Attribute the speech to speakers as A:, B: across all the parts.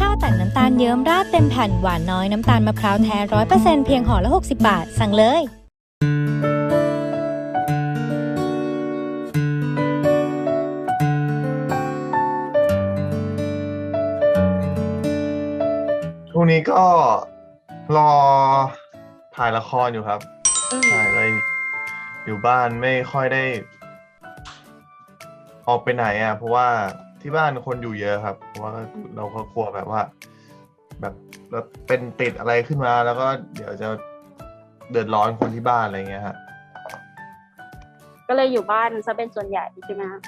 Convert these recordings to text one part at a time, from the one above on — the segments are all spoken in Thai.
A: ข้าวแต่นน้ำตาลเยิ้มราดเต็มแผ่นหวานน้อยน้ำตาลมะพร้าวแท้ร้อยเปอร์เซ็นต์เพียงห่อละ 60 บาท สั่งเลย
B: ช่วงนี้ก็รอถ่ายละครอยู่ครับ
C: อืม
B: ถ่ายเลยอยู่บ้านไม่ค่อยได้ ออกไปไหนอะ เพราะว่า ที่บ้านคนอยู่เยอะครับเพราะว่าเราก็กลัวแบบว่า แบบเราเป็นติดอะไรขึ้นมา แล้วก็เดี๋ยวจะเดือดร้อนคนที่บ้านอะไรเงี้ยฮะ
C: ก็เลยอยู่บ้านซะเป็นส่วนใหญ่ใช่ไหมคะ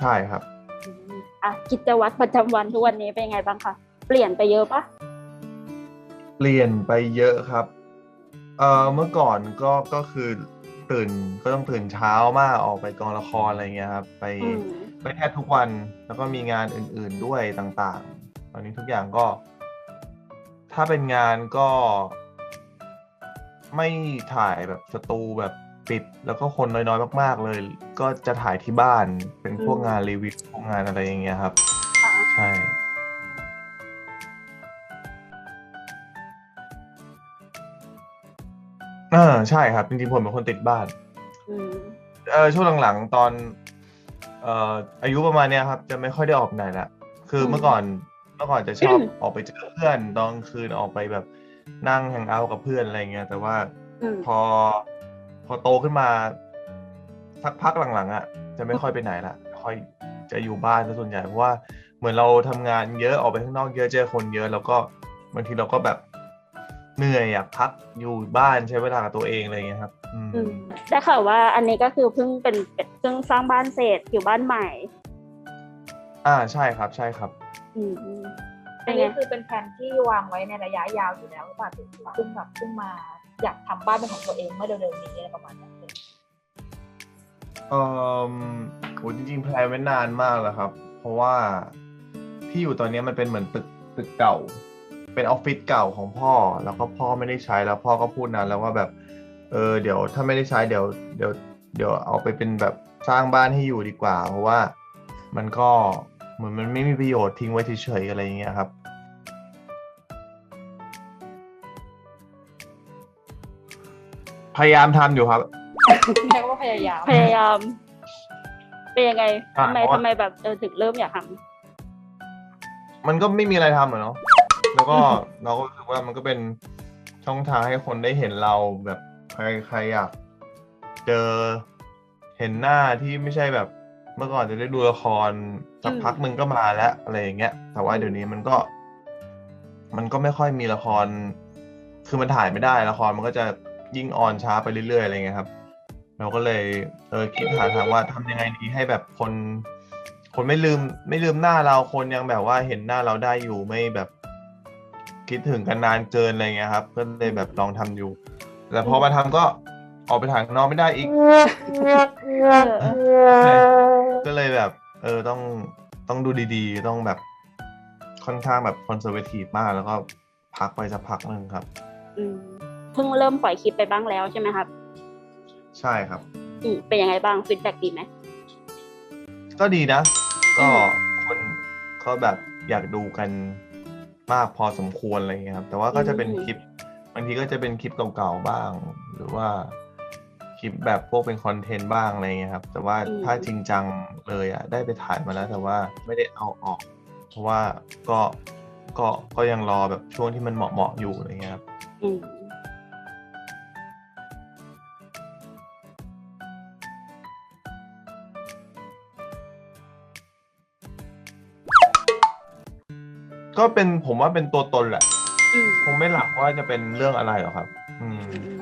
B: ใช่ครับ
C: อืมอะกิจวัตรประจำวันทุกวันนี้เป็นยังไงบ้างคะเปลี่ยนไปเยอะปะ
B: เปลี่ยนไปเยอะครับ เอ่อเมื่อก่อนก็ก็คือ ตื่นก็ต้องตื่นเช้ามากออกไปกองละครอะไรเงี้ยครับไป
C: อืม
B: ไปแทบทุกวันแล้วก็มีงานอื่น ๆด้วยต่างๆ ตอนนี้ทุกอย่างก็ ถ้าเป็นงานก็ ไม่ถ่ายแบบสตูแบบปิด แล้วก็คนน้อยๆมาก ๆ เลย ก็จะถ่ายที่บ้านเป็นพวกงานรีวิวพวกงานอะไรอย่างเงี้ยครับ
C: ค่ะ
B: ใช่ ออใช่ครับ จริงๆผมเป็นคนติดบ้าน
C: อืม
B: เออช่วงหลังๆตอน เอ่ออายุประมาณเนี้ยครับ จะไม่ค่อยได้ออกไหนละคือเมื่อก่อนเมื่อก่อนจะชอบออกไปเจอเพื่อนตอนกลางคืนออกไปแบบนั่งแฮงเอาท์กับเพื่อนอะไรเงี้ยแต่ว่า
C: อืม
B: พอพอโตขึ้นมา สักพักหลังๆอะจะไม่ค่อยไปไหนละค่อยจะอยู่บ้านซะส่วนใหญ่เพราะว่าเหมือนเราทำงานเยอะออกไปข้างนอกเยอะเจอคนเยอะ แล้วก็บางทีเราก็แบบ เหนื่อยอยากพักอยู่บ้านใช้เวลากับตัวเองอะไรเงี้ยครับอืม
C: อืมได้ข่าวว่าอันนี้ก็คือเพิ่งเป็นเป็นเพิ่งสร้างบ้านเสร็จอยู่บ้านใหม่
B: อ่าใช่ครับใช่ครับ
C: อืมอืม
D: อั
C: เป็นน
D: นี้
C: ไง
D: คือเป็นแผนที่วางไว้ในระยะยาวอยู่แล้วหรือเปล่าถึงเพิ่งแบบเพิ่งมาอยากทำบ้านเป็นของตัวเองเมื่อเร็วๆนี้อะไรประมาณนั้นเลย
B: เอ่อโหจริงๆแพลนไว้นานมากแล้วครับ เพราะว่าที่อยู่ตอนนี้มันเป็นเหมือนตึกตึกเก่า เป็นออฟฟิศเก่าของพ่อ แล้วก็พ่อไม่ได้ใช้แล้วพ่อก็พูดนานแล้วว่าแบบเออเดี๋ยวถ้าไม่ได้ใช้เดี๋ยวเดี๋ยวเดี๋ยวเอาไปเป็นแบบสร้างบ้านให้อยู่ดีกว่า เพราะว่ามันก็เหมือนมันไม่มีประโยชน์ทิ้งไว้เฉยๆอะไรอย่างเงี้ยครับพยายามทำอยู่ครับ
D: แค่ว่าพยายาม
C: พยายาม เป็นยังไง
B: อ่า
C: ทำไม
B: เพราะว่า
C: ทำไมแบบเออถึงเริ่มอยากท
B: มันก็ไม่มีอะไรทำอะเนาะ แล้วก็เราก็รู้สึกว่ามันก็เป็นช่องทางให้คนได้เห็นเราแบบใครใครอยากเจอเห็นหน้าที่ไม่ใช่แบบ เมื่อก่อนจะได้ดูละครสักพักหนึ่งก็มาแล้วอะไรอย่างเงี้ย แต่ว่าเดี๋ยวนี้มันก็ มันก็ไม่ค่อยมีละคร คือมันถ่ายไม่ได้ละครมันก็จะยิ่งออนช้าไปเรื่อยๆอะไรเงี้ยครับ เราก็เลยเออคิดหาทางว่าทำยังไงดีให้แบบคน คนไม่ลืม ไม่ลืมหน้าเราคนยังแบบว่าเห็นหน้าเราได้อยู่ไม่แบบ คิดถึงกันนานเกินอะไรเงี้ยครับ ก็เลยแบบลองทำอยู่ แต่พอมาทำก็ออกไปถ่ายข้างนอกไม่ได้อีกำ
C: เออ
B: ก็เลยแบบ เออต้องต้องดูดีๆ ต้องแบบค่อนข้างแบบคอนเซอร์เวทีฟมาก แล้วก็พักไปสักพักหนึ่งครับ
C: อืมเพิ่งเริ่มปล่อยคลิปไปบ้างแล้วใช่ไหมครับ
B: ใช่ครับ
C: อืมเป็นยังไงบ้างฟีดแบ็ดีไหม
B: ก็ดีนะ ก็คนก็แบบอยากดูกัน มากพอสมควรอะไรเงี้ยครับ แต่ว่าก็จะเป็นคลิปบางทีก็จะเป็นคลิปเก่าๆบ้าง หรือว่าคลิปแบบพวกเป็นคอนเทนต์บ้างอะไรเงี้ยครับ แต่ว่าถ้าจริงจังเลยอะได้ไปถ่ายมาแล้ว แต่ว่าไม่ได้เอาออก เพราะว่าก็ก็ก็ยังรอแบบช่วงที่มันเหมาะๆอยู่อะไรเงี้ยครับ ก็เป็นผมว่าเป็นตัวตนแหละ
C: อืม
B: คงไม่หลักว่าจะเป็นเรื่องอะไรหรอกครับ อืม
C: อืม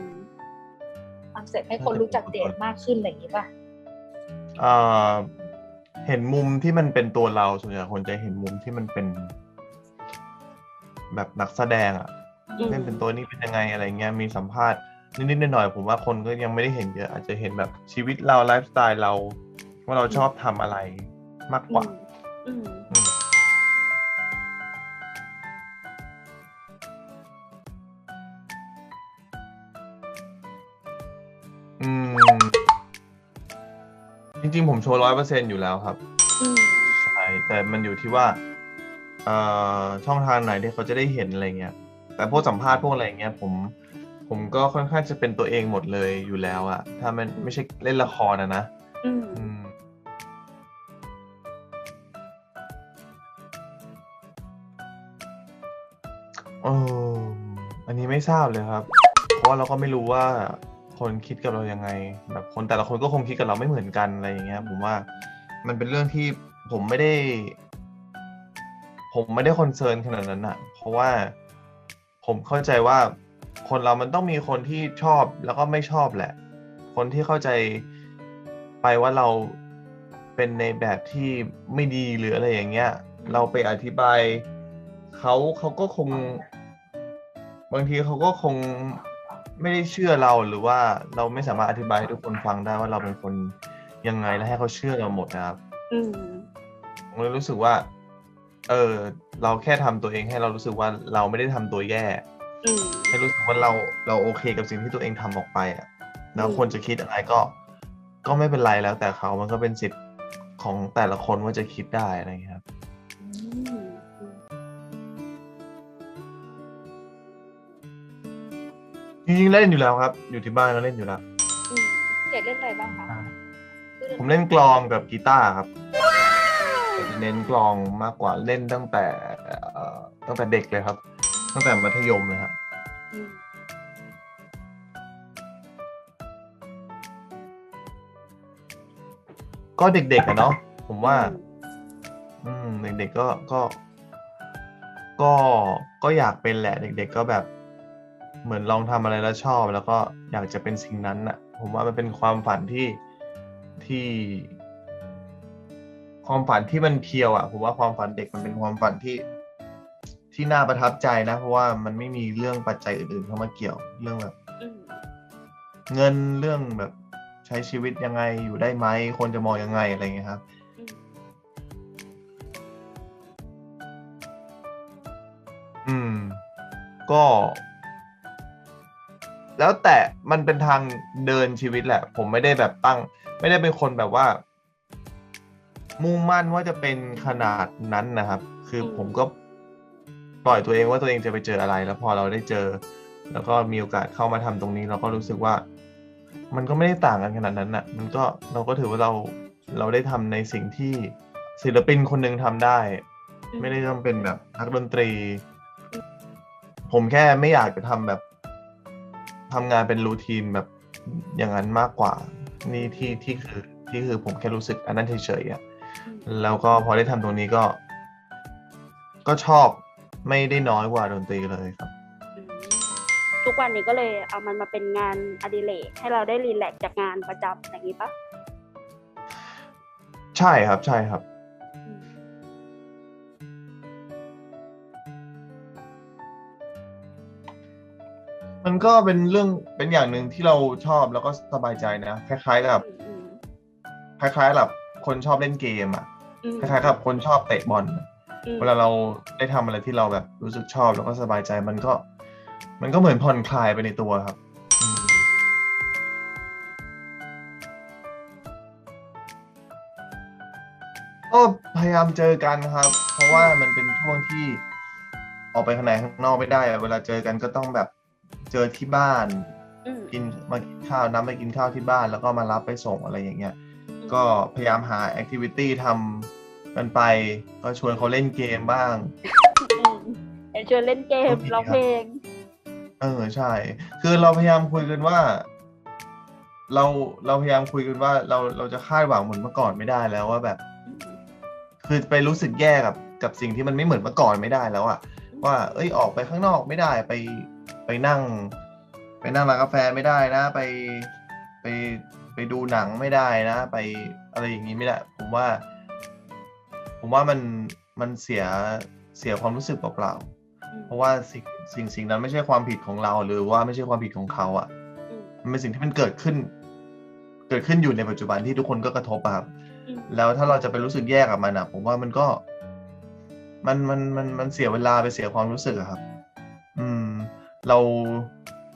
D: ทำเสร็จให้คนรู้จักเดทมากขึ้นอะไรอย่างนี้ป่ะ
B: เอ่อเห็นมุมที่มันเป็นตัวเราส่วนใหญ่คนจะเห็นมุมที่มันเป็น แบบนักแสดงอะ
C: อืม
B: เล่นเป็นตัวนี้เป็นยังไงอะไรเงี้ยมีสัมภาษณ์นิดๆหน่อยๆผมว่าคนก็ยังไม่ได้เห็นเยอะอาจจะเห็นแบบชีวิตเราไลฟ์สไตล์เรา ว่าเราชอบทำอะไรมากกว่า
C: อืม
B: อืม ริง ๆ ผมโชว์ร้อยเปอร์เซ็นอยู่แล้วครับ
C: อืม
B: ใช่แต่มันอยู่ที่ว่าเอ่อช่องทางไหนที่เขาจะได้เห็นอะไรเงี้ย แต่พวกสัมภาษณ์พวกอะไรเงี้ยผม ผมก็ค่อนข้างจะเป็นตัวเองหมดเลยอยู่แล้วอะถ้ามันไม่ใช่เล่นละครอะนะ
C: อืม
B: อืม เอออันนี้ไม่ทราบเลยครับ เพราะว่าเราก็ไม่รู้ว่า คนคิดกับเรายังไง แบบคนแต่ละคนก็คงคิดกับเราไม่เหมือนกันอะไรอย่างเงี้ยผมว่ามันเป็นเรื่องที่ผมไม่ได้ ผมไม่ได้คอนเซิร์นขนาดนั้นอะเพราะว่าผมเข้าใจว่าคนเรามันต้องมีคนที่ชอบแล้วก็ไม่ชอบแหละ คนที่เข้าใจไปว่าเราเป็นในแบบที่ไม่ดีหรืออะไรอย่างเงี้ย เราไปอธิบายเขาเขาก็คง บางทีเขาก็คง ไม่ได้เชื่อเราหรือว่าเราไม่สามารถอธิบายให้ทุกคนฟังได้ว่าเราเป็นคนยังไงและให้เขาเชื่อเราหมดนะครับ
C: อืม
B: ผมเลยรู้สึกว่า เออเราแค่ทำตัวเองให้เรารู้สึกว่าเราไม่ได้ทำตัวแย่
C: อืม
B: ให้รู้สึกว่าเราเราโอเคกับสิ่งที่ตัวเองทำออกไปอะแล้ว
C: อืม
B: คนจะคิดอะไรก็ ก็ไม่เป็นไรแล้วแต่เขามันก็เป็นสิทธิ์ของแต่ละคนว่าจะคิดได้อะไรอย่างเงี้ยครับ จริงๆเล่นอยู่แล้วครับ อยู่ที่บ้านก็เล่นอยู่แล้ว
C: อืม
D: เจ็ดเล่นอะไรบ้างคะคือ
B: ผมเล่นกลองกับกีตาร์ครับจะเน้นกลองมากกว่าเล่นตั้งแต่เอ่อตั้งแต่เด็กเลยครับ ตั้งแต่มัธยมเลยครับ
C: อืม
B: ก็เด็กๆอะเนาะผมว่า อืมเด็กๆก็ก็ ก็ก็อยากเป็นแหละ เด็ก ๆ ก็แบบ เหมือนลองทำอะไรแล้วชอบ แล้วก็อยากจะเป็นสิ่งนั้นน่ะ ผมว่ามันเป็นความฝันที่ที่ ความฝันที่มันเพียวอะผมว่าความฝันเด็กมันเป็นความฝันที่ที่น่าประทับใจนะ เพราะว่ามันไม่มีเรื่องปัจจัยอื่นๆเข้ามาเกี่ยวเรื่องแบบ
C: อืม
B: เงินเรื่องแบบใช้ชีวิตยังไงอยู่ได้ไหมคนจะมองยังไงอะไรอย่างเงี้ยครับ
C: อืม
B: อืมก็ แล้วแต่มันเป็นทางเดินชีวิตแหละ ผมไม่ได้แบบตั้ง ไม่ได้เป็นคนแบบว่า มุ่งมั่นว่าจะเป็นขนาดนั้นนะครับ คือผมก็ปล่อยตัวเองว่าตัวเองจะไปเจออะไร แล้วพอเราได้เจอ แล้วก็มีโอกาสเข้ามาทำตรงนี้ เราก็รู้สึกว่า มันก็ไม่ได้ต่างกันขนาดนั้นน่ะ มันก็เราก็ถือว่าเราเราได้ทำในสิ่งที่ศิลปินคนหนึ่งทำได้ ไม่ได้ต้องเป็นแบบนักดนตรี ผมแค่ไม่อยากจะทำแบบ ทำงานเป็นรูทีนแบบอย่างนั้นมากกว่า นี่ที่ที่คือที่คือผมแค่รู้สึกอันนั้นเฉยๆอะแล้วก็พอได้ทำตรงนี้ก็ ก็ชอบไม่ได้น้อยกว่าดนตรีเลยครับ
C: อืมทุกวันนี้ก็เลยเอามันมาเป็นงานอดิเรกให้เราได้รีแลกซ์จากงานประจำอย่างนี้ปะ
B: ใช่ครับใช่ครับ
C: มั
B: นก็เป็นเรื่องเป็นอย่างหนึ่งที่เราชอบแล้วก็สบายใจนะ คล้ายๆกับ
C: อืม
B: คล้ายๆกับคนชอบเล่นเกมอะ
C: อืม
B: คล้ายๆกับคนชอบเตะบอลอะ
C: อืม
B: เวลาเราได้ทำอะไรที่เราแบบรู้สึกชอบแล้วก็สบายใจมันก็ มันก็เหมือนผ่อนคลายไปในตัวครับอืมก็พยายามเจอกันครับ เพราะว่ามันเป็นช่วงที่ออกไปข้างในข้างนอกไม่ได้อะเวลาเจอกันก็ต้องแบบ เจอที่บ้าน
C: อืม
B: กินมากินข้าวน้ำไปกินข้าวที่บ้านแล้วก็มารับไปส่งอะไรอย่างเงี้ย ก็พยายามหาแอคทิวิตี้ทำกันไป ก็ชวนเขาเล่นเกมบ้าง
C: อืมเห็นชวนเล่นเกม
B: ก็ดี
C: ร้อง
B: ครับ
C: เพลง
B: เออใช่ คือเราพยายามคุยกันว่า เราเราพยายามคุยกันว่า เราเราจะคาดหวังเหมือนเมื่อก่อนไม่ได้แล้วว่าแบบ คือไปรู้สึกแย่กับกับสิ่งที่มันไม่เหมือนเมื่อก่อนไม่ได้แล้วอะว่า เอ้ยออกไปข้างนอกไม่ได้ไป ไปนั่ง ไปนั่งร้านกาแฟไม่ได้นะ ไปไปไปดูหนังไม่ได้นะ ไปอะไรอย่างนี้ไม่ได้ผมว่า ผมว่ามันมันเสียเสียความรู้สึกเปล่าๆเพราะว่าสิ่งสิ่งสิ่งนั้นไม่ใช่ความผิดของเรา หรือว่าไม่ใช่ความผิดของเขาอะ
C: อืม
B: มันเป็นสิ่งที่มันเกิดขึ้น เกิดขึ้นอยู่ในปัจจุบันที่ทุกคนก็กระทบอะครับ
C: อืม
B: แล้วถ้าเราจะไปรู้สึกแย่กับมันอะผมว่ามันก็ มันมันมันมันเสียเวลาไปเสียความรู้สึกอะครับ อืม เรา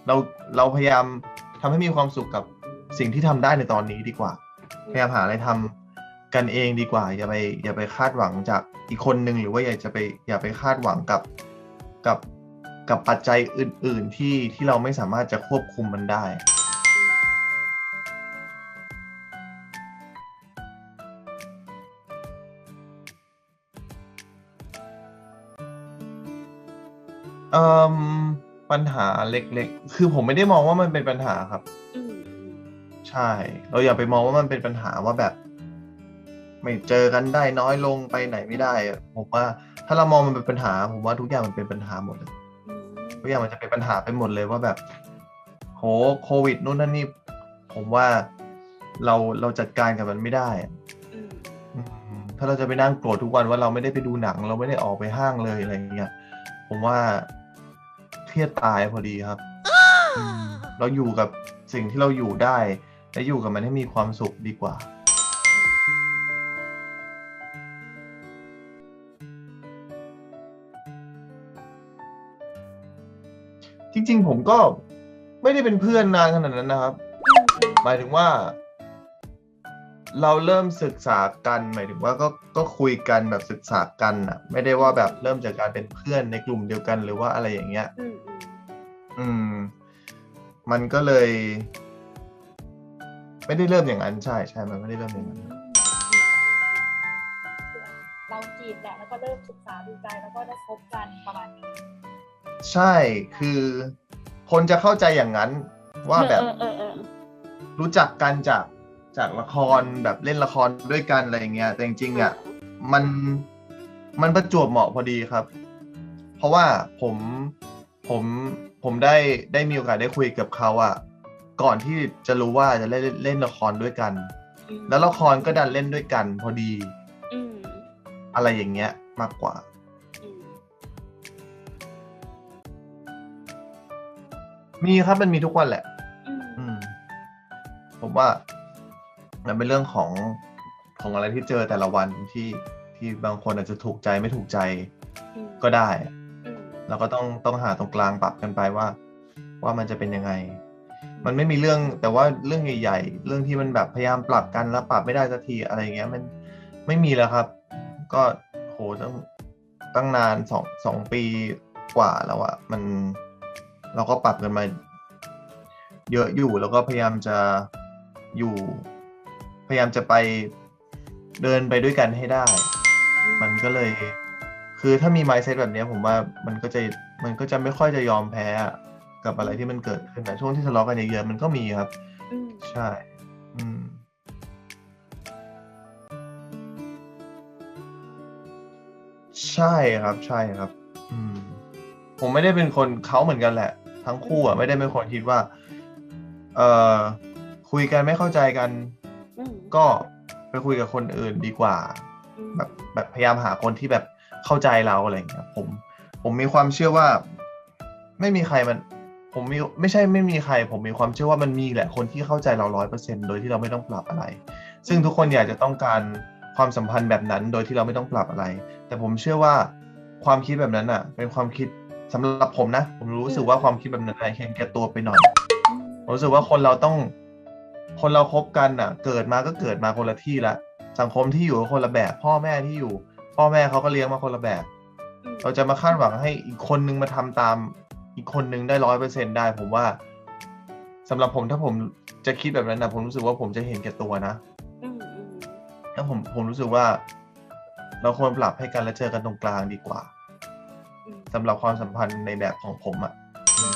B: เราเราพยายามทำให้มีความสุขกับสิ่งที่ทำได้ในตอนนี้ดีกว่า พยายามหาอะไรทำกันเองดีกว่า อย่าไปอย่าไปคาดหวังจากอีกคนนึงหรือว่าอย่าจะไปอย่าไปคาดหวังกับกับกับปัจจัยอื่น ๆ ที่ที่เราไม่สามารถจะควบคุมมันได้เอ่ม ปัญหาเล็กๆ คือผมไม่ได้มองว่ามันเป็นปัญหาครับ
C: อืม
B: ใช่ เราอย่าไปมองว่ามันเป็นปัญหาว่าแบบ ไม่เจอกันได้น้อยลงไปไหนไม่ได้อะผมว่า ถ้าเรามองมันเป็นปัญหา ผมว่าทุกอย่างมันเป็นปัญหาหมดเลย
C: อืม
B: ทุกอย่างมันจะเป็นปัญหาไปหมดเลยว่าแบบ โหโควิดนู่นนั่นนี่ ผมว่าเราเราจัดการกับมันไม่ได้อะ
C: อืม
B: อืมถ้าเราจะไปนั่งโกรธทุกวันว่าเราไม่ได้ไปดูหนัง เราไม่ได้ออกไปห้างเลยอะไรอย่างเงี้ยผมว่า เครียดตายพอดีครับอืมเราอยู่กับสิ่งที่เราอยู่ได้ และอยู่กับมันให้มีความสุขดีกว่า จริง ๆ ผมก็ไม่ได้เป็นเพื่อนนานขนาดนั้นนะครับ หมายถึงว่า เราเริ่มศึกษากัน หมายถึงว่าก็ก็คุยกันแบบศึกษากันอะ ไม่ได้ว่าแบบเริ่มจากการเป็นเพื่อนในกลุ่มเดียวกันหรือว่าอะไรอย่างเงี้ย
C: อืม อืม
B: อืม มันก็เลย ไม่ได้เริ่มอย่างนั้น ใช่ใช่มันไม่ได้เริ่มอย่างนั้น
D: คือเราจีบแหละแล้วก็เริ่มศึกษาดูใจแล้วก็ได้คบกันประมาณนี้
B: ใช่คือ คนจะเข้าใจอย่างนั้น ว่าแบบ
C: เออเออเออ
B: รู้จักกันจากจากละครแบบเล่นละครด้วยกันอะไรอย่างเงี้ยแต่จริงๆอะมันมันประจวบเหมาะพอดีครับ เพราะว่าผมผม ผมได้ได้มีโอกาสได้คุยกับเขาอะก่อนที่จะรู้ว่าจะเล่นเล่นละครด้วยกัน
C: อืม
B: แล้วละครก็ดันเล่นด้วยกัน พอดี
C: อืม
B: อะไรอย่างเงี้ยมากกว่า
C: อืม
B: มีครับมันมีทุกวันแหละ
C: อืม
B: อืม ผมว่า มันเป็นเรื่องของของอะไรที่เจอแต่ละวันที่ที่บางคนอาจจะถูกใจไม่ถูกใจ
C: อืม
B: ก็ได้
C: อืม
B: เราก็ต้องต้องหาตรงกลางปรับกันไปว่า ว่ามันจะเป็นยังไง มันไม่มีเรื่องแต่ว่าเรื่องใหญ่ๆ เรื่องที่มันแบบพยายามปรับกันแล้วปรับไม่ได้สักทีอะไรอย่างเงี้ยมันไม่มีแล้วครับ ก็โหตั้งตั้งนานสองสองปีกว่าแล้วอะมันเราก็ปรับกันมาเยอะอยู่แล้วก็พยายามจะอยู่ พยายามจะไปเดินไปด้วยกันให้ได้ มันก็เลย คือถ้ามี mindset แบบเนี้ยผมว่ามันก็จะมันก็จะไม่ค่อยจะยอมแพ้อะกับอะไรที่มันเกิดขึ้นนะช่วงที่ทะเลาะกันเยอะๆมันก็มีครับ
C: อืม
B: ใช่ อืมใช่ครับ ใช่ครับ อืม ผมไม่ได้เป็นคนเขาเหมือนกันแหละ ทั้งคู่อะไม่ได้เป็นคนคิดว่า เอ่อคุยกันไม่เข้าใจกัน
C: อืม
B: ก็ไปคุยกับคนอื่นดีกว่า
C: อืม
B: แบบแบบพยายามหาคนที่แบบ เข้าใจเราอะไรเงี้ยผมผมมีความเชื่อว่า ไม่มีใครมันผมมีไม่ใช่ไม่มีใคร ผมมีความเชื่อว่ามันมีแหละคนที่เข้าใจเราร้อยเปอร์เซ็นโดยที่เราไม่ต้องปรับอะไร ซึ่งทุกคนอยากจะต้องการความสัมพันธ์แบบนั้น โดยที่เราไม่ต้องปรับอะไร แต่ผมเชื่อว่าความคิดแบบนั้นอะ เป็นความคิดสำหรับผมนะ ผมรู้สึกว่าความคิดแบบนั้นอะเห็นแก่ตัวไปหน่อยผมรู้สึกว่าคนเราต้อง คนเราคบกันอะ เกิดมาก็เกิดมาคนละที่ละสังคมที่อยู่คนละแบบพ่อแม่ที่อยู่ พ่อแม่เขาก็เลี้ยงมาคนละแบบ
C: อืม
B: เราจะมาคาดหวังให้อีกคนนึงมาทำตาม อีกคนนึงได้ร้อยเปอร์เซ็นได้ ผมว่าสำหรับผมถ้าผมจะคิดแบบนั้นนะผมรู้สึกว่าผมจะเห็นแก่ตัวนะ
C: อืมอืม
B: ถ้าผมผมรู้สึกว่า เราควรปรับให้กันและเจอกันตรงกลางดีกว่า
C: อืม
B: สำหรับความสัมพันธ์ในแบบของผมอะ่ะอืม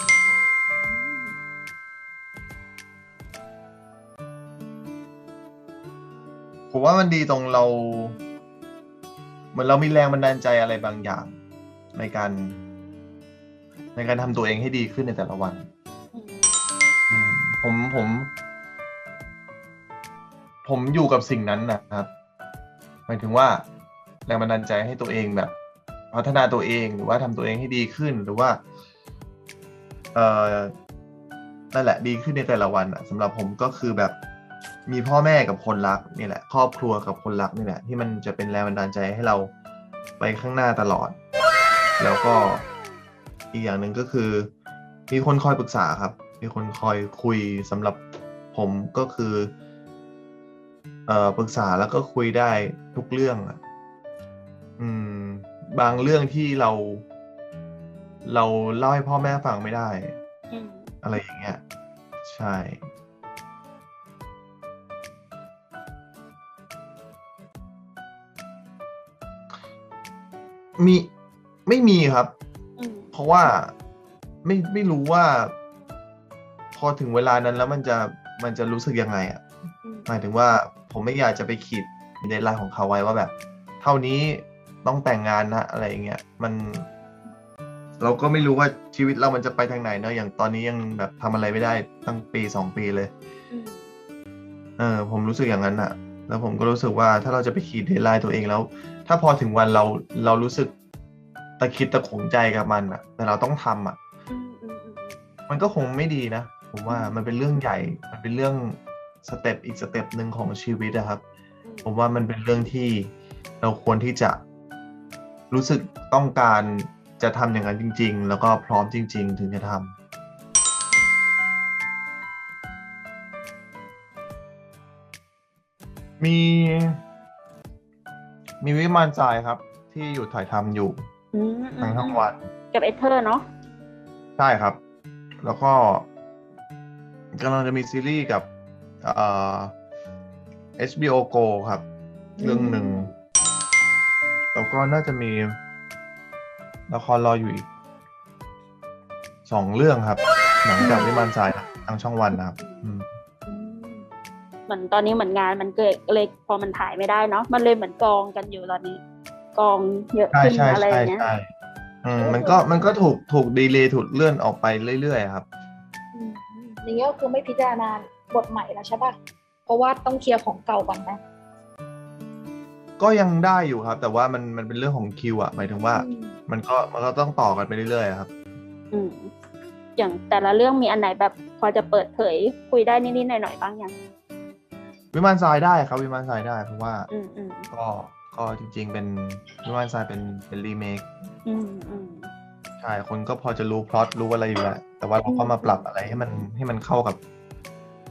B: ผมว่ามันดีตรงเรา เหมือนเรามีแรงบันดาลใจอะไรบางอย่างในการ ในการทำตัวเองให้ดีขึ้นในแต่ละวัน
C: อืม
B: อืมผมผม ผมอยู่กับสิ่งนั้นนะครับหมายถึงว่า แรงบันดาลใจให้ตัวเองแบบ พัฒนาตัวเองหรือว่าทำตัวเองให้ดีขึ้นหรือว่า เอ่อนั่นแหละดีขึ้นในแต่ละวันอะสำหรับผมก็คือแบบ มีพ่อแม่กับคนรักนี่แหละ ครอบครัวกับคนรักนี่แหละ ที่มันจะเป็นแรงบันดาลใจให้เราไปข้างหน้าตลอด แล้วก็อีกอย่างหนึ่งก็คือ มีคนคอยปรึกษาครับ มีคนคอยคุยสำหรับผมก็คือเอ่อปรึกษาแล้วก็คุยได้ทุกเรื่องอะอืม บางเรื่องที่เรา เราเล่าให้พ่อแม่ฟังไม่ได้
C: อืม
B: อะไรอย่างเงี้ย ใช่ มีไม่มีครับ
C: อืม
B: เพราะว่าไม่ไม่รู้ว่า พอถึงเวลานั้นแล้วมันจะมันจะรู้สึกยังไงอะ
C: อืม
B: หมายถึงว่าผมไม่อยากจะไปขีดเดทไลน์ของเขาไว้ว่าแบบ เท่านี้ต้องแต่งงานนะอะไรอย่างเงี้ยมัน เราก็ไม่รู้ว่าชีวิตเรามันจะไปทางไหนเนอะอย่างตอนนี้ยังแบบทำอะไรไม่ได้ตั้งปีสองปีเลย
C: อืม
B: เออผมรู้สึกอย่างนั้นอะแล้วผมก็รู้สึกว่าถ้าเราจะไปขีดเดทไลน์ตัวเองแล้ว ถ้าพอถึงวันเราเรารู้สึกตะคิดตะขวงใจกับมันอะแต่เราต้องทำอะ
C: อืมอืมอืม
B: มันก็คงไม่ดีนะผมว่ามันเป็นเรื่องใหญ่ มันเป็นเรื่องสเต็ปอีกสเต็ปหนึ่งของชีวิตอะครับ ผมว่ามันเป็นเรื่องที่เราควรที่จะรู้สึกต้องการจะทำอย่างนั้นจริง ๆ แล้วก็พร้อมจริง ๆ ถึงจะทำมี มีวิมานทรายครับ ที่อยู่ถ่ายทำอยู่
C: อืมอืม
B: ทางช่องวัน
C: กับเอเธอร์เนาะ
B: ใช่ครับ แล้วก็กำลังจะมีซีรีส์กับเอ่อ HBO Go ครับ เรื่องหนึ่ง แล้วก็น่าจะมีละครรออยู่อีกสองเรื่องครับ หลังจากวิมานทรายนะทางช่องวันนะครับ อืม
C: อืม เหมือนตอนนี้เหมือนงานมันเกิดเลยพอมันถ่ายไม่ได้เนาะมันเลยเหมือนกองกันอยู่ตอนนี้ กองเยอะ
B: ใช่
C: ขึ้น
B: ใช่
C: อะไรอ
B: ใช่
C: ย่างเงี้ย
B: ใช่อืมมันก็มันก็ถูกถูกดีเลย์ถูกเลื่อนออกไปเรื่อยๆครับ
D: อืมอย่างนี้ก็คือไม่พิจารณาบทใหม่แล้วใช่ป่ะเพราะว่าต้องเคลียร์ของเก่าก่อนนะ
B: ก็ยังได้อยู่ครับ แต่ว่ามันมันเป็นเรื่องของคิวอะหมายถึงว่า
D: อืม
B: มันก็มันก็ต้องต่อกันไปเรื่อยๆอะครับ
C: อืมอย่างแต่ละเรื่องมีอันไหนแบบพอจะเปิดเผยคุยได้นิดๆหน่อยๆบ้างยัง
B: วิมานทรายได้ครับวิมานทรายได้เพราะว่า
C: อืมอืม
B: ก็ก็จริง ๆ เป็นวิมานทรายเป็นเป็นรีเมค
C: อืมอืม
B: ใช่คนก็พอจะรู้พล็อตรู้อะไรอยู่แล้วแต่ว่าเราก็มาปรับอะไรให้มันให้มันเข้ากับ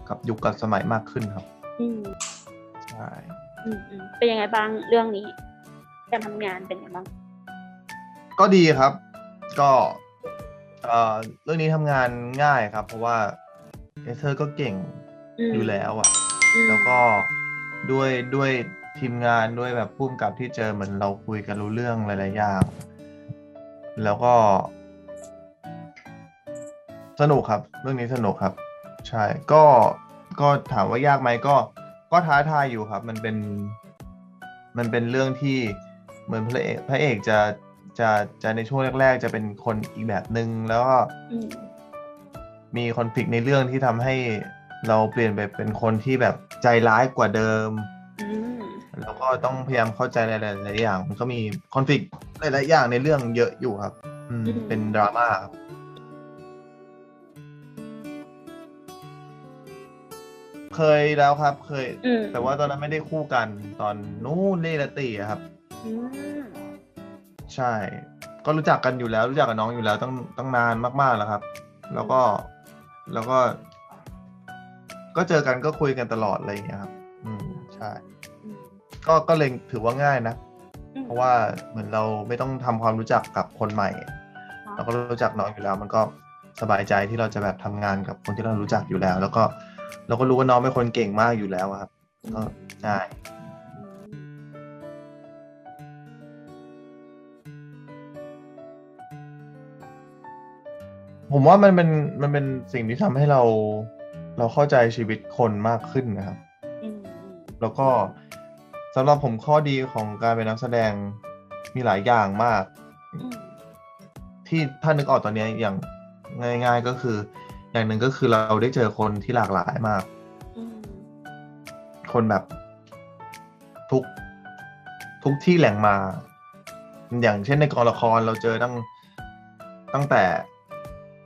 B: กับยุคกับสมัยมากขึ้นครับ
C: อืม
B: ใช่
C: อืมอืมเป็นยังไงบ้างเรื่องนี้ การทำงานเป็นยังไงบ้าง
B: ก็ดีครับ ก็เอ่อเรื่องนี้ทำงานง่ายครับ เพราะว่าเอเธอร์ก็เก่ง
C: ม
B: อยู่แล้วอะ
C: อืม
B: แล้วก็ด้วยด้วยทีมงานด้วยแบบพุ่มกับที่เจอเหมือนเราคุยกันรู้เรื่องหลายๆอย่าง แล้วก็ สนุกครับ เรื่องนี้สนุกครับ ใช่ก็ก็ถามว่ายากไหมก็ ก็ท้าทายอยู่ครับ มันเป็น มันเป็นเรื่องที่เหมือนพระเอกพระเอกจะจะจะในช่วงแรก ๆ จะเป็นคนอีกแบบหนึ่งแล้วก็
C: อืม
B: มีคอนฟ lict ในเรื่องที่ทำให้ เราเปลี่ยนไปเป็นคนที่แบบใจร้ายกว่าเดิม
C: อืม
B: แล้วก็ต้องพยายามเข้าใจหลายๆอย่าง มันก็มีคอนฟ lict หลายๆอย่างในเรื่องเยอะอยู่ครับ อืม เป็นดราม่าครับเคยแล้วครับ เคย
C: อืม
B: แต่ว่าตอนนั้นไม่ได้คู่กันตอนนู้นเล่ละตีอะครับ
C: อืม
B: ใช่ ก็รู้จักกันอยู่แล้ว รู้จักกับน้องอยู่แล้วตั้งตั้งนานมากๆแล้วครับ แล้วก็แล้วก็ ก็เจอกันก็คุยกันตลอดอะไรอย่างเงี้ยครับ อืมใช่
C: อืม
B: ก็ก็เลยถือว่าง่ายนะ
C: อืม
B: เพราะว่าเหมือนเราไม่ต้องทำความรู้จักกับคนใหม่ เราก็รู้จักน้องอยู่แล้ว มันก็สบายใจที่เราจะแบบทำงานกับคนที่เรารู้จักอยู่แล้ว แล้วก็เราก็รู้ว่าน้องเป็นคนเก่งมากอยู่แล้วอะครับ ก็ง่ายผมว่ามันเป็นมันเป็นสิ่งที่ทำให้เรา เราเข้าใจชีวิตคนมากขึ้นนะครับ
C: อืม
B: แล้วก็สำหรับผมข้อดีของการเป็นนักแสดงมีหลายอย่างมาก
C: อืม
B: ที่ถ้านึกออกตอนนี้อย่างง่าย ๆก็คือ อย่างหนึ่งก็คือเราได้เจอคนที่หลากหลายมาก
C: อืม
B: คนแบบทุกทุกที่แหล่งมา อย่างเช่นในกองละครเราเจอตั้งตั้งแต่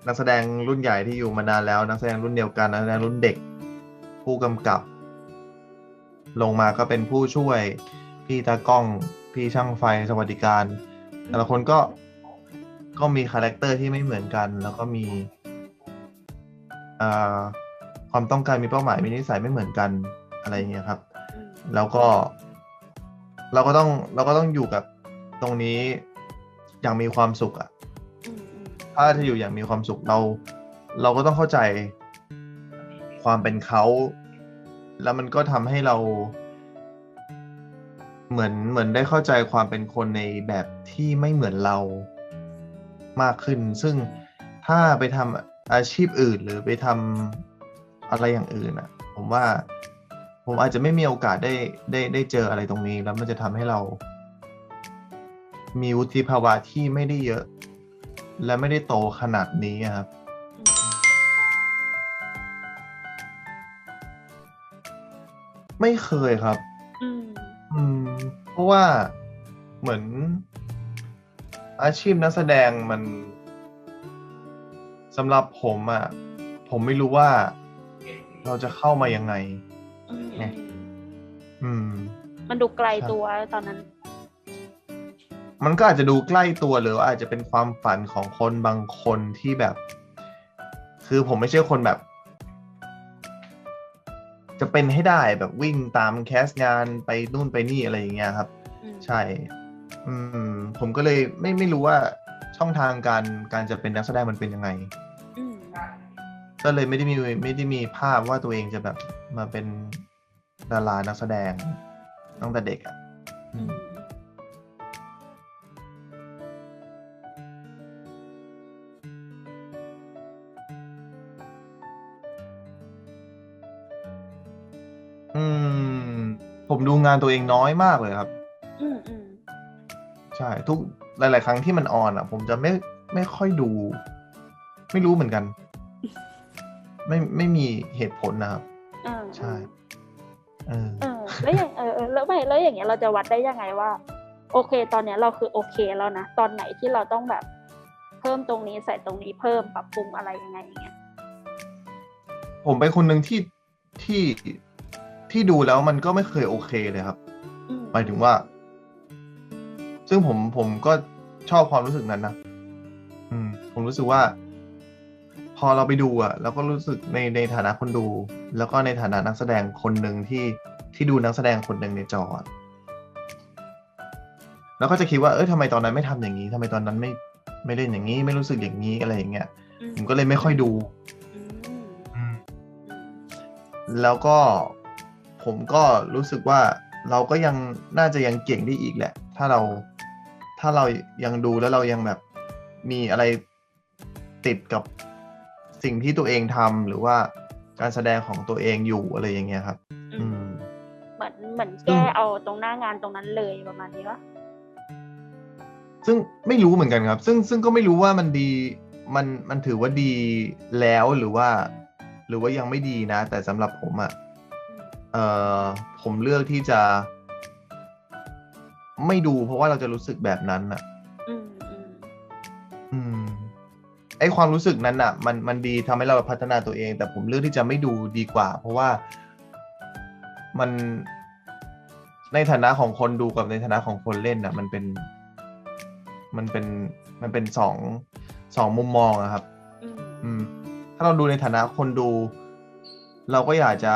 B: นักแสดงรุ่นใหญ่ที่อยู่มานานแล้ว นักแสดงรุ่นเดียวกันนักแสดงรุ่นเด็ก ผู้กำกับ ลงมาก็เป็นผู้ช่วย พี่ตากล้องพี่ช่างไฟสวัสดิการ แต่ละคนก็ก็มีคาแรคเตอร์ที่ไม่เหมือนกัน แล้วก็มีอ่าความต้องการมีเป้าหมายมีนิสัยไม่เหมือนกันอะไรอย่างเงี้ยครับ แล้วก็ เราก็ต้องเราก็ต้องอยู่กับตรงนี้อย่างมีความสุขอะ ถ้าจะอยู่อย่างมีความสุขเรา เราก็ต้องเข้าใจความเป็นเขา แล้วมันก็ทำให้เรา เหมือนเหมือนได้เข้าใจความเป็นคนในแบบที่ไม่เหมือนเรามากขึ้น ซึ่งถ้าไปทำอาชีพอื่นหรือไปทำอะไรอย่างอื่นอะ ผมว่าผมอาจจะไม่มีโอกาสได้ได้ได้เจออะไรตรงนี้ แล้วมันจะทำให้เรา มีวุฒิภาวะที่ไม่ได้เยอะ และไม่ได้โตขนาดนี้อะครับ ไม่เคยครับ
C: อืม
B: อืม เพราะว่าเหมือน อาชีพนักแสดงมันสำหรับผมอะ่ะ ผมไม่รู้ว่า เราจะเข้ามายังไง
C: อืม
B: ไงอืม
C: มันดูไกล
B: ครับ
C: ตัวตอนนั้น
B: มันก็อาจจะดูใกล้ตัวหรือว่าอาจจะเป็นความฝันของคนบางคนที่แบบ คือผมไม่ใช่คนแบบ จะเป็นให้ได้แบบวิ่งตามแคสต์งานไปนู่นไปนี่อะไรอย่างเงี้ยครับ
C: อืม
B: ใช่ อืม ผมก็เลยไม่ไม่รู้ว่าช่องทางการการจะเป็นนักแสดงมันเป็นยังไง
C: อืม
B: ก็เลยไม่ได้มีไม่ได้มีภาพว่าตัวเองจะแบบมาเป็นดารานักแสดงตั้งแต่เด็กอะอื
C: อื
B: ม
C: ม
B: อืม ผมดูงานตัวเองน้อยมากเลยครับ
C: อืมอืม
B: ใช่ ทุกหลาย ๆ ครั้งที่มันออนอะ ผมจะไม่ไม่ค่อยดู ไม่รู้เหมือนกัน ไม่ไม่มีเหตุผลนะครับ
C: อ่า
B: ใช่ เออ
C: เออแล้วอย่างเออเออแล้วไม่แล้วอย่างเงี้ยเราจะวัดได้ยังไงว่า โอเค ตอนเนี้ยเราคือโอเคแล้วนะตอนไหนที่เราต้องแบบ เพิ่มตรงนี้ใส่ตรงนี้เพิ่มปรับปรุงอะไรยังไงอย่างเงี้ย
B: ผมเป็นคนหนึ่งที่ที่ ที่ดูแล้วมันก็ไม่เคยโอเคเลยครับ
C: อืม
B: หมายถึงว่า ซึ่งผมผมก็ชอบความรู้สึกนั้นนะอืม ผมรู้สึกว่า พอเราไปดูอะเราก็รู้สึกในในฐานะคนดู แล้วก็ในฐานะนักแสดงคนหนึ่งที่ที่ดูนักแสดงคนหนึ่งในจออะแล้วก็จะคิดว่าเอ้ยทำไมตอนนั้นไม่ทำอย่างนี้ทำไมตอนนั้นไม่ไม่เล่นอย่างนี้ ไม่รู้สึกอย่างนี้อะไรอย่างเงี้ย
C: อืม
B: ผมก็เลยไม่ค่อยดู
C: อืม
B: อืม
C: อืม
B: แล้วก็ ผมก็รู้สึกว่าเราก็ยังน่าจะยังเก่งได้อีกแหละ ถ้าเราถ้าเรายังดูแล้วเรายังแบบมีอะไรติดกับสิ่งที่ตัวเองทำหรือว่าการแสดงของตัวเองอยู่อะไรอย่างเงี้ยครับ
C: อื
B: อื
C: ม
B: ม
C: เหมือนเหมือน
B: ซึ่ง
C: แก้เอาตรงหน้างานตรงนั้นเลยประมาณนี้วะ
B: ซึ่งไม่รู้เหมือนกันครับ ซึ่งซึ่งก็ไม่รู้ว่ามันดีมันมันถือว่าดีแล้วหรือว่า หรือว่ายังไม่ดีนะ แต่สำหรับผมอะ เอ่อผมเลือกที่จะ ไม่ดูเพราะว่าเราจะรู้สึกแบบนั้นอะ
C: อืมอืม
B: อืม ไอความรู้สึกนั้นอะ มันมันดีทำให้เราพัฒนาตัวเอง แต่ผมเลือกที่จะไม่ดูดีกว่า เพราะว่ามันในฐานะของคนดูกับในฐานะของคนเล่นอะ มันเป็น มันเป็นมันเป็นสองสองมุมมองอะครับ
C: อืม
B: อืม ถ้าเราดูในฐานะคนดู เราก็อยากจะ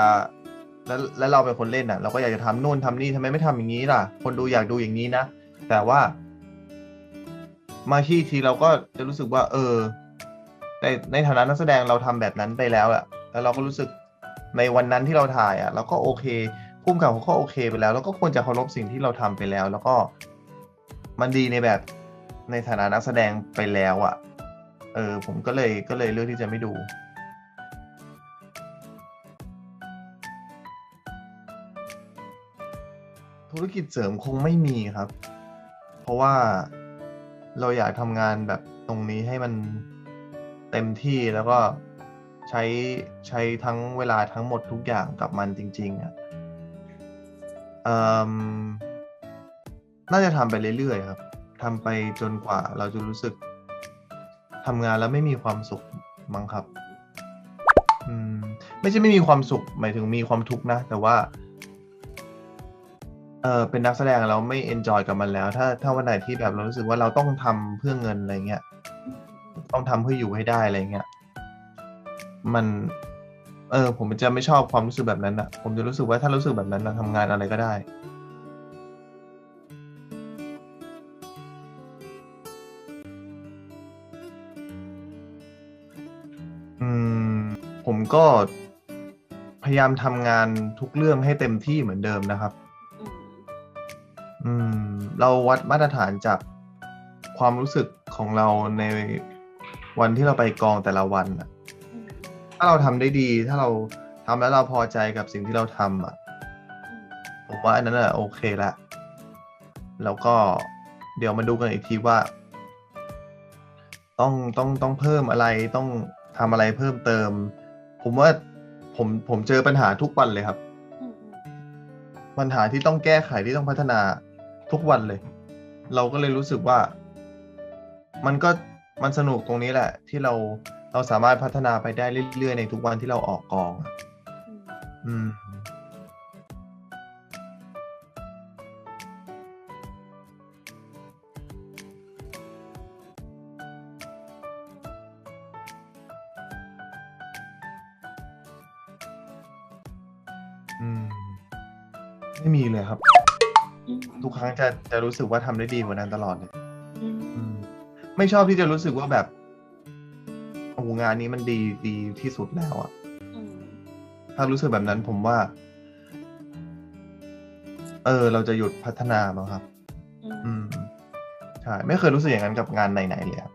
B: แล้วแล้วเราเป็นคนเล่นอะ เราก็อยากจะทำนู่นทำนี่ทำไมไม่ทำอย่างนี้ล่ะ คนดูอยากดูอย่างนี้นะ แต่ว่า มาที่ทีเราก็จะรู้สึกว่า เออ ในในฐานะนักแสดงเราทำแบบนั้นไปแล้วอะแล้วเราก็รู้สึกในวันนั้นที่เราถ่ายอะเราก็โอเคพุ่มกับเขาก็โอเคไปแล้ว แล้วก็ควรจะเคารพสิ่งที่เราทำไปแล้ว แล้วก็มันดีในแบบในฐานะนักแสดงไปแล้วอะ เออ ผมก็เลยก็เลยเลือกที่จะไม่ดู ธุรกิจเสริมคงไม่มีครับ เพราะว่าเราอยากทำงานแบบตรงนี้ให้มันเต็มที่แล้วก็ใช้ใช้ทั้งเวลาทั้งหมดทุกอย่างกับมันจริง ๆอะเอ่มน่าจะทำไปเรื่อยๆครับทำไปจนกว่าเราจะรู้สึกทำงานแล้วไม่มีความสุขมั้งครับ อืม ไม่ใช่ไม่มีความสุข หมายถึงมีความทุกข์นะ แต่ว่า เออเป็นนักแสดงเราไม่เอนจอยกับมันแล้ว ถ้าถ้าวันไหนที่แบบเรารู้สึกว่าเราต้องทำเพื่อเงินอะไรเงี้ยต้องทำเพื่ออยู่ให้ได้อะไรเงี้ยมัน เออ ผมจะไม่ชอบความรู้สึกแบบนั้นอะผมจะรู้สึกว่าถ้ารู้สึกแบบนั้นนะทำงานอะไรก็ได้ อืม ผมก็พยายามทำงานทุกเรื่องให้เต็มที่เหมือนเดิมนะครับ เราวัดมาตรฐานจากความรู้สึกของเราในวันที่เราไปกองแต่ละวันอะ
C: อืม
B: ถ้าเราทำได้ดี ถ้าเราทำแล้วเราพอใจกับสิ่งที่เราทำอะ
C: อืม
B: ผมว่าอันนั้นอะโอเคละแล้วก็เดี๋ยวมาดูกันอีกทีว่า ต้องต้องต้องเพิ่มอะไรต้องทำอะไรเพิ่มเติม ผมว่าผมผมเจอปัญหาทุกวันเลยครับ
C: อืมอืม
B: ปัญหาที่ต้องแก้ไขที่ต้องพัฒนา ทุกวันเลย เราก็เลยรู้สึกว่า มันก็มันสนุกตรงนี้แหละ ที่เราเราสามารถพัฒนาไปได้เรื่อยๆในทุกวันที่เราออกกองอะ
C: อืม
B: อืมอืม ไม่มีเลยครับ
C: อืม
B: ทุกครั้งจะจะรู้สึกว่าทำได้ดีกว่านั้นตลอดเลย
C: อืม
B: อืมไม่ชอบที่จะรู้สึกว่าแบบโอ้โหงานนี้มันดีดีที่สุดแล้วอะ
C: อืม
B: ถ้ารู้สึกแบบนั้นผมว่า เออ เราจะหยุดพัฒนามั้งครับ
C: อืม
B: อืมใช่ไม่เคยรู้สึกอย่างนั้นกับงานไหนๆเลยครับ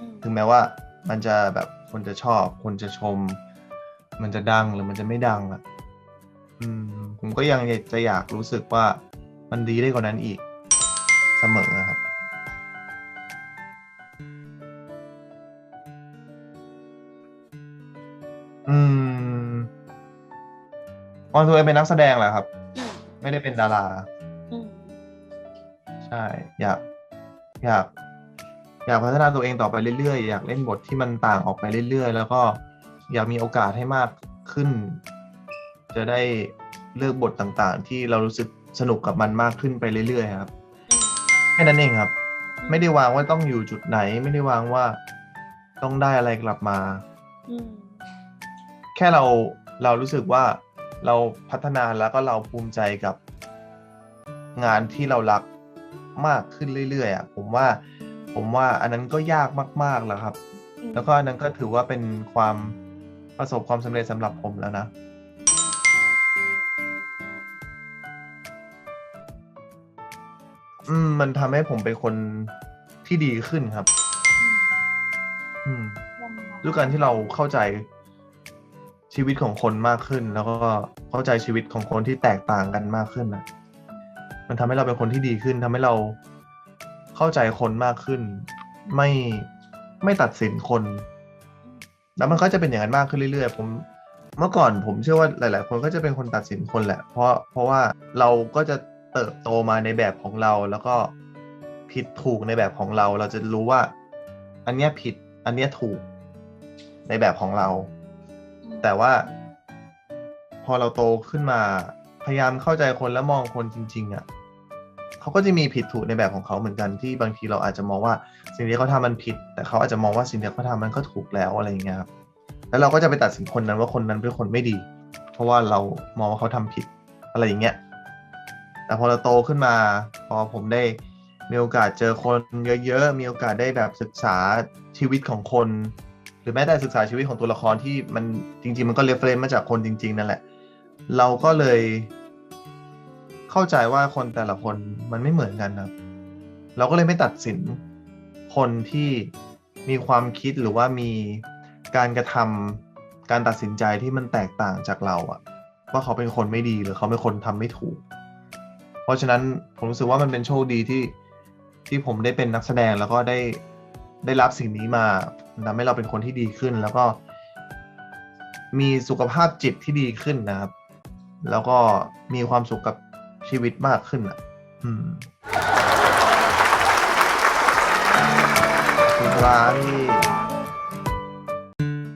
C: อืม
B: ถึงแม้ว่ามันจะแบบคนจะชอบ คนจะชม มันจะดังหรือมันจะไม่ดังอะอืม ผมก็ยังจะอยากรู้สึกว่า มันดีได้กว่านั้นอีกเสมอครับ อืมออนทัวร์เป็นนักแสดงแหละครับ
C: อืม
B: ไม่ได้เป็นดารา
C: อืม
B: ใช่ อยาก อยาก อยากพัฒนาตัวเองต่อไปเรื่อยๆ อยากเล่นบทที่มันต่างออกไปเรื่อยๆ แล้วก็อยากมีโอกาสให้มากขึ้น จะได้เลือกบทต่างๆ ที่เรารู้สึก สนุกกับมันมากขึ้นไปเรื่อยๆครับ
C: อืม
B: แค่นั้นเองครับ ไม่ได้วางว่าต้องอยู่จุดไหน ไม่ได้วางว่าต้องได้อะไรกลับมา
C: อืม
B: แค่เราเรารู้สึกว่าเราพัฒนาแล้วก็เราภูมิใจกับงานที่เรารักมากขึ้นเรื่อยๆอะผมว่าผมว่าอันนั้นก็ยากมากๆแล้วครับ
C: อืม
B: แล้วก็อันนั้นก็ถือว่าเป็นความประสบความสำเร็จสำหรับผมแล้วนะ อืมมันทำให้ผมเป็นคนที่ดีขึ้นครับ อืมด้วยการที่เราเข้าใจชีวิตของคนมากขึ้น แล้วก็เข้าใจชีวิตของคนที่แตกต่างกันมากขึ้นนะมันทำให้เราเป็นคนที่ดีขึ้นทำให้เราเข้าใจคนมากขึ้น ไม่ไม่ตัดสินคน แล้วมันก็จะเป็นอย่างนั้นมากขึ้นเรื่อยๆผมเมื่อก่อนผมเชื่อว่าหลาย ๆ คนก็จะเป็นคนตัดสินคนแหละ เพราะเพราะว่าเราก็จะ เติบโตมาในแบบของเรา แล้วก็ผิดถูกในแบบของเรา เราจะรู้ว่า อันเนี้ยผิด อันเนี้ยถูกในแบบของเรา แต่ว่า พอเราโตขึ้นมา พยายามเข้าใจคนและมองคนจริง ๆอะเขาก็จะมีผิดถูกในแบบของเขาเหมือนกันที่บางทีเราอาจจะมองว่าสิ่งที่เขาทำมันผิด แต่เขาอาจจะมองว่าสิ่งที่เขาทำมันก็ถูกแล้วอะไรอย่างเงี้ยครับแล้วเราก็จะไปตัดสินคนนั้นว่าคนนั้นเป็นคนไม่ดี เพราะว่าเรามองว่าเขาทำผิดอะไรอย่างเงี้ย แต่พอเราโตขึ้นมา พอผมได้มีโอกาสเจอคนเยอะๆ มีโอกาสได้แบบศึกษาชีวิตของคน หรือแม้แต่ศึกษาชีวิตของตัวละครที่มันจริง ๆ มันก็เรฟเฟรนมาจากคนจริง ๆ นั่นแหละ เราก็เลยเข้าใจว่าคนแต่ละคนมันไม่เหมือนกันครับ เราก็เลยไม่ตัดสินคนที่มีความคิดหรือว่ามีการกระทำการตัดสินใจที่มันแตกต่างจากเราอะว่าเขาเป็นคนไม่ดีหรือเขาเป็นคนทำไม่ถูก เพราะฉะนั้นผมรู้สึกว่ามันเป็นโชคดีที่ที่ผมได้เป็นนักแสดงแล้วก็ได้ได้รับสิ่งนี้มาทำให้เราเป็นคนที่ดีขึ้น แล้วก็ มีสุขภาพจิตที่ดีขึ้นนะครับ แล้วก็มีความสุขกับชีวิตมากขึ้นอะ อืมคุณพระที่